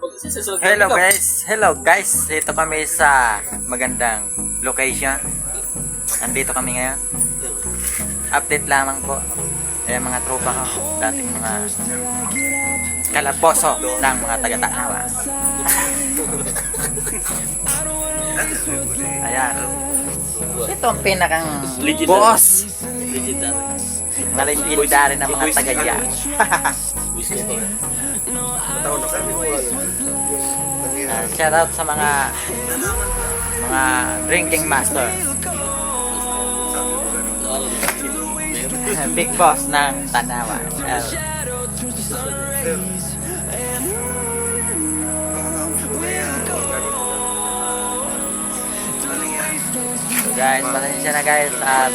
Hello guys, hello guys. Dito kami sa magandang location. Andito kami ngayon. Update lamang po. Eh mga tropa ko, dating mga kalaboso ng mga taga-Tanawa. Ayan. Ito ang pinakang boss na legendary ng mga taga-ya. Uh, shout out sa mga mga drinking master. Big boss ng Tanawa. So guys, pasensya na guys at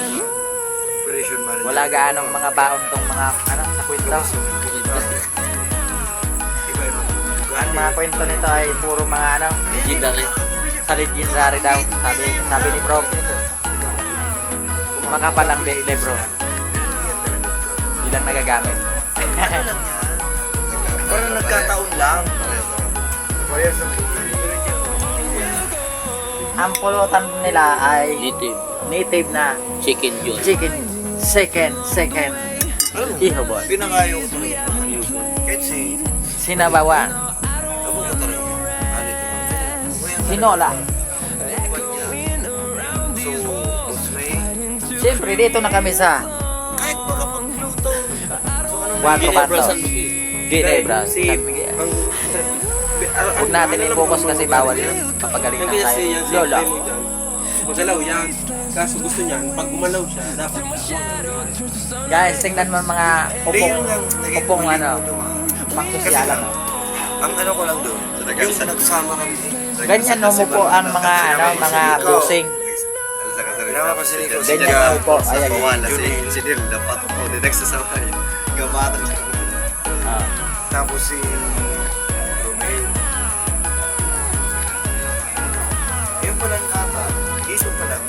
wala gaanong mga baon tong mga ano sa kwento. Mga kwento nito ay puro mga ano Legendary. sa legendary daw. Sabi sabi ni bro. Makapal ang bili bro. Hindi lang nagagamit. Parang nagkataon lang. Kaya sa ang pulutan nila ay Native. native na Chicken yun. chicken second second iho boy. pinakayo. Kahit si... Sinabawan. Sinola. Siyempre dito na kami sa Kahit makapagluto. So, anong Cuatro Canto. San Ginebra. Si... Huwag natin i-focus kasi bawal yun. Papagaling na tayo. Lola. Magalaw yan. Kaso gusto niya, pag gumalaw siya, dapat Guys, tingnan mo mga upong, upong ano, ko naman. Ang ano ko lang doon, yung nagsama kami. Ganyan no mo po ang mga ano, mga busing. Ginawa ko si Rico. Ganyan no po. Ayan. Wala si engineer dapat ako din nagsasama yun. Gamatan ka. Ah. Tapos si Romeo. Yun pa lang ata. Iso pa lang.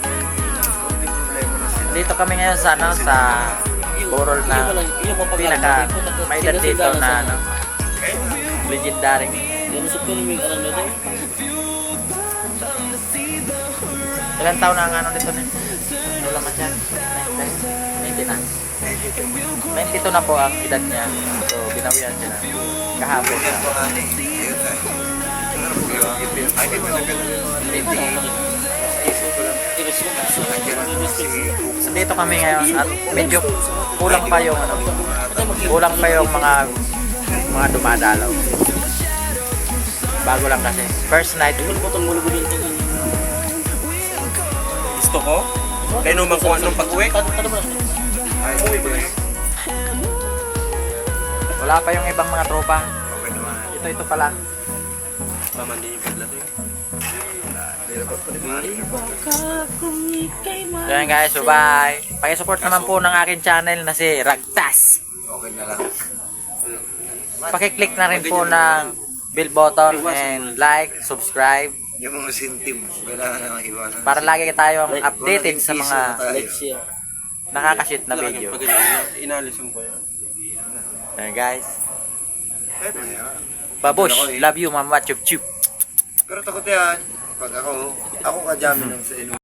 Dito kami ngayon sa ano, sa Borol na pinaka may dito na ano, legendary. Yan sa pilimig, alam nyo din? Ilan taon na ang ano nito na? Ano laman yan? 90 na. 92 na po ang edad niya. So, binawian siya na. Kahapon na. Ay, di ba So, dito kami ngayon at medyo kulang pa yung ano, kulang pa yung mga mga dumadalaw. Bago lang kasi. First night. Ano po itong mulubog yung tingin? gusto ko. Kaya naman kung anong pag-uwi. Ano ba? Wala pa yung ibang mga tropa. Okay naman. Ito, ito pala. Mamandi yung paglato. Yan guys, so bye. Pakisupport naman po ng akin channel na si Ragtas. Okay na lang. Pakiclick na rin po ng bell button and like, subscribe Yung mga sintim, kailangan na iwanan. para lagi tayong updated sa mga nakakashit na video. Inalis mo po yan. Yan guys. Babush, love you mama chup chup. Pero takot yan. Pag ako, ako ka jamin lang sa ino.